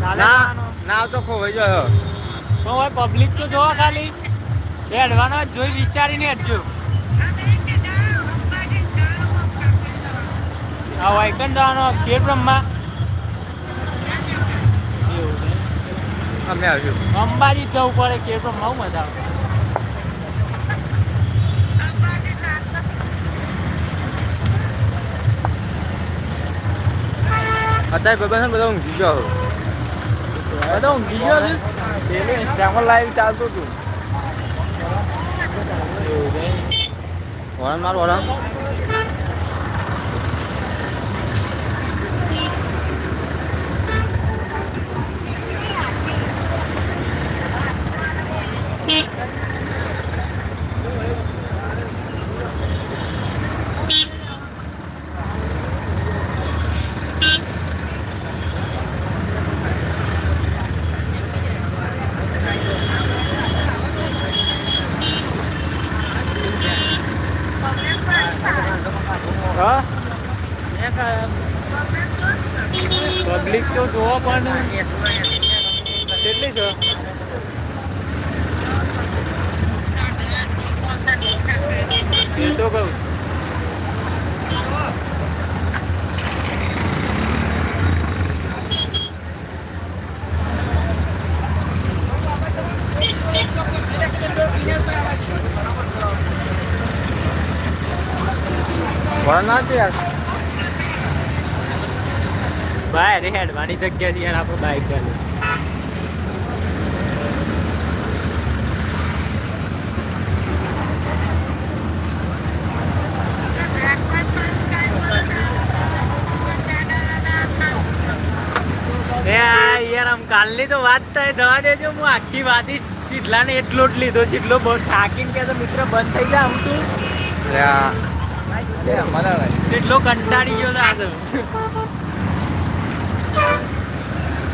ચાલે ના તો ખોવાઈ ગયો તો હવે પબ્લિક તો જોવા ખાલી. હેડવાનો જોઈ વિચારીને હેડજો હા વાયકન જવાનો કે બ્રહ્મા? અમે આવ્યું. અંબાજી જવું પડે કે બ્રહ્મા મજા આવે. અત્યારે બધા બધા ઊંઘી ગયો બધો ઊંઘી ગયો છે પેલું ઇન્સ્ટામાં લાઈવ ચાલતું હતું એવું છે. વળણ માર વળણ હા કેટલી છે એ તો કહું વળણ ના યાર બહાર હેડવાની જગ્યા છે યાર આપણે બાઈક ચાલે યાર આમ કાલની તો વાત થાય થવા દેજો હું આખી વાતી ચીટલા ને એટલો જ લીધો ચીટલો થાકીને કે તો મિત્ર બંધ થઈ જાય આમ તું. યા. કંટાળી ગયો તો આ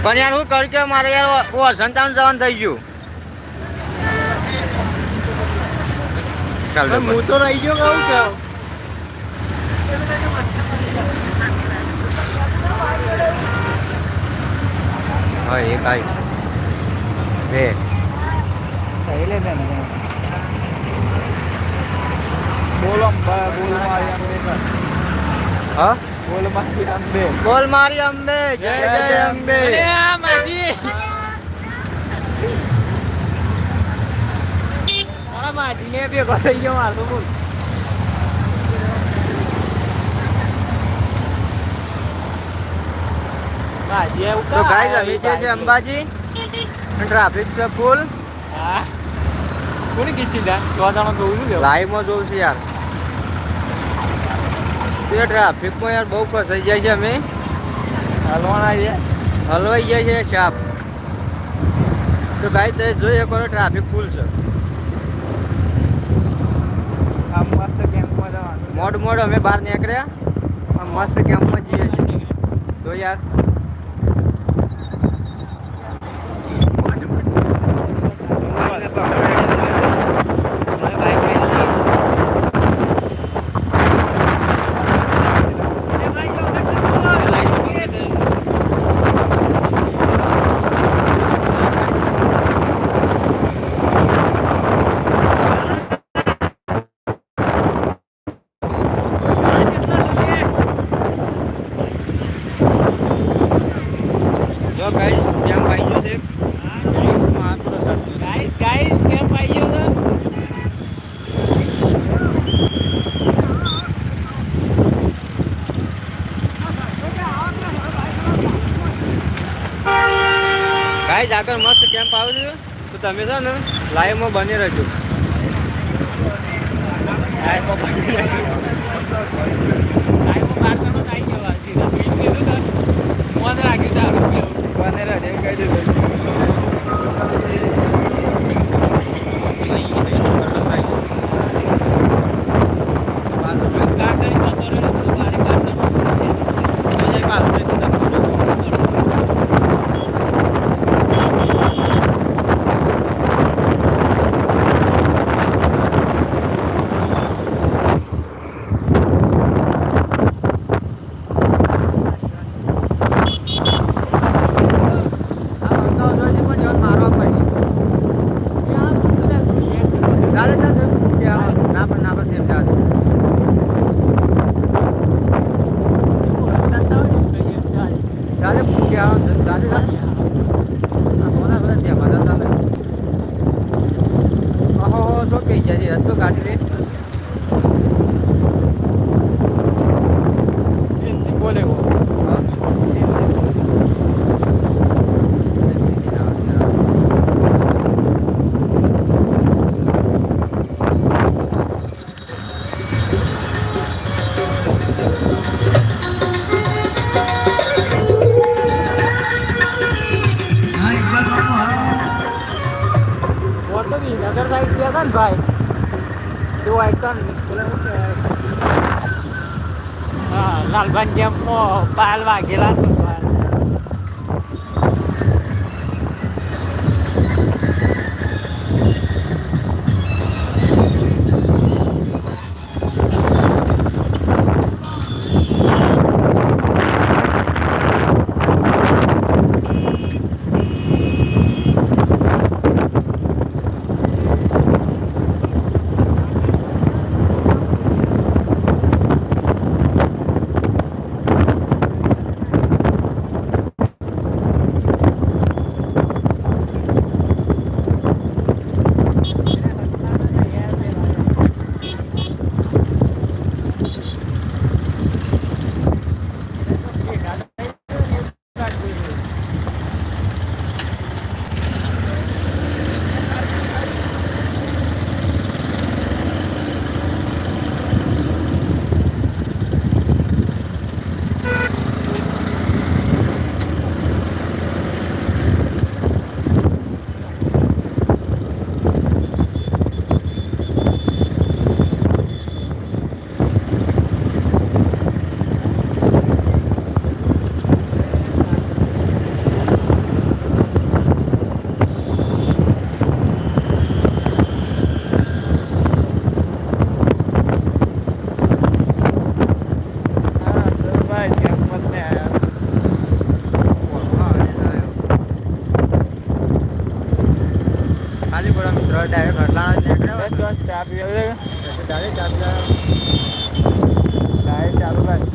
પણ યાર હું કરું કે મારે યાર ઓ સંતાન જવાનું થઈ ગયું ચાલ પણ હું તો રહી ગયો કહું કે હા એક આઈ બે બોલો બોલ મારી હા બોલ મારી અંબે. બોલ મારી અંબે. જય જય અંબે. માજી. મારા માજી ને ભેગો થઈ ગયો મારતો બોલ. તો ગાઈસ અમે જે છે અંબાજી. ટ્રાફિક છે ફૂલ હા. કોની કીધી તા તો જાણો કહું છું લાઈવમાં જોઉં છું યાર. તે ટ્રાફિકમાં યાર બહુ ફસાઈ જાય છે અમે. હલવાના છે. હલવાઈ જાય છે શાપ. તો ભાઈ તમે જોઈ શકો ટ્રાફિક ફૂલ છે. આમ મસ્ત કેમ્પમાં જવાનું મોડ મોડ અમે બહાર નીકળ્યા. આમ મસ્ત કેમ્પમાં જઈએ છીએ. તો યાર જો ગાઈસ કેમ આવી ગયો છે માં આપણો છે. ગાઈસ ગાઈસ કેમ આવી ગયો તો ગાઈસ આગળ મસ્ત કેમ્પ આવે છે. તો તમે છે ને લાઈવમાં બની રહેજો. તારું રહેજો. કહી દીધું. સોંપી ગયા છે. રસ્તો કાઢી લઈને હતા ને ભાઈ તે white તો ને પેલા શું કહેવાય? હા લાલભાઈ જેમ પાલ વાગેલા ખાલી પડો મિત્રો ડાયરેક્ટ હટલાણા જ નીકળ્યા હોય. બસ બસ ચા પીવા છે. એટલે ડાયરેક્ટ ચાલુ ડાયરેક્ટ ચાલુ ભાઈ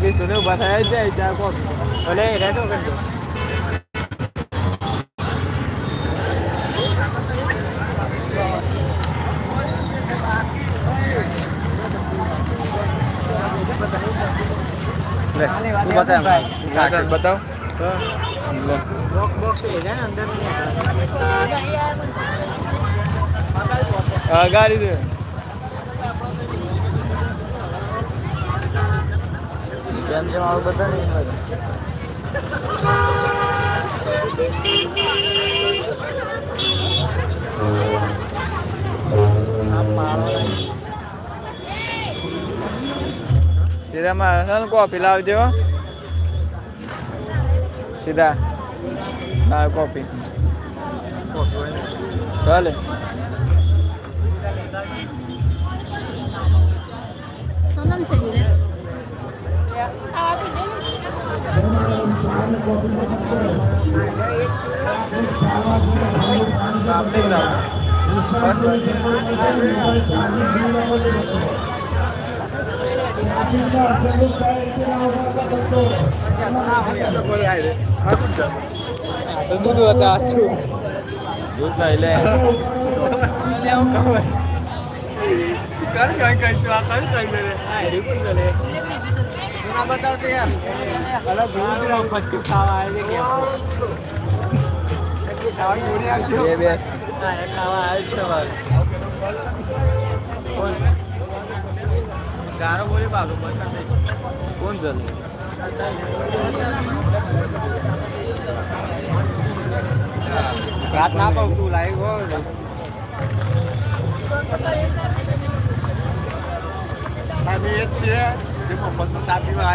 વીસ તો ઉભા થયા જ જાય ચા કોક ભલે રહેતો કરજો લે તું બતાવ આગળ બતાવ ગાડી દે જેમ જેમ આવું બધા નહીં મારે કોફી લાવજો સીધા મારે કોફી ચાલે સોનમ છે ગીરે તો દૂધ હતા આછું દૂધ ના લે બે બેસ ગારો બોલી બાબુ કોણ ચાલે સાત ના પાઉં તું લાવી ગો અમે એ જ છીએ જે મોહમ્મદનો સાથ પીવા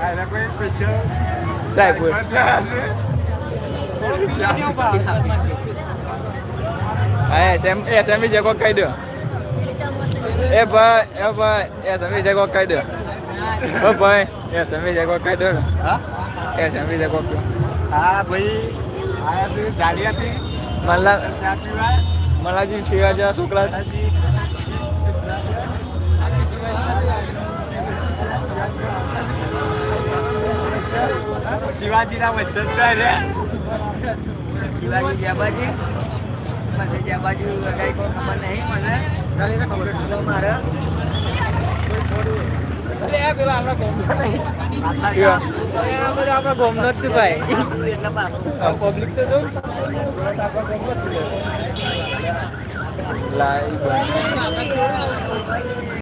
આવ્યા કોઈ સ્પેશિયલ સાહેબ હા એસએમ એસએમ વિશે કોક કહી દો એ ભાઈ એ ભાઈ એસએમ વિશે કોક કહી દો ઓ ભાઈ એસએમ વિશે કોક કહી દો હા? એસએમ વિશે કોક કહો. હા ભાઈ આયા તું ગાડી હતી. મલ્લા ચા પીવા મલ્લાજી શિવા જેવા છોકરા શિવાજીના વચન છે. શિવાજી જ્યાં બાજી મને જ્યાં બાજુ કઈ કોઈ ખબર નહીં મને ખાલી ને ખબર છે. મારે છે એટલે બાપુ પબ્લિક તો જો લાઈવ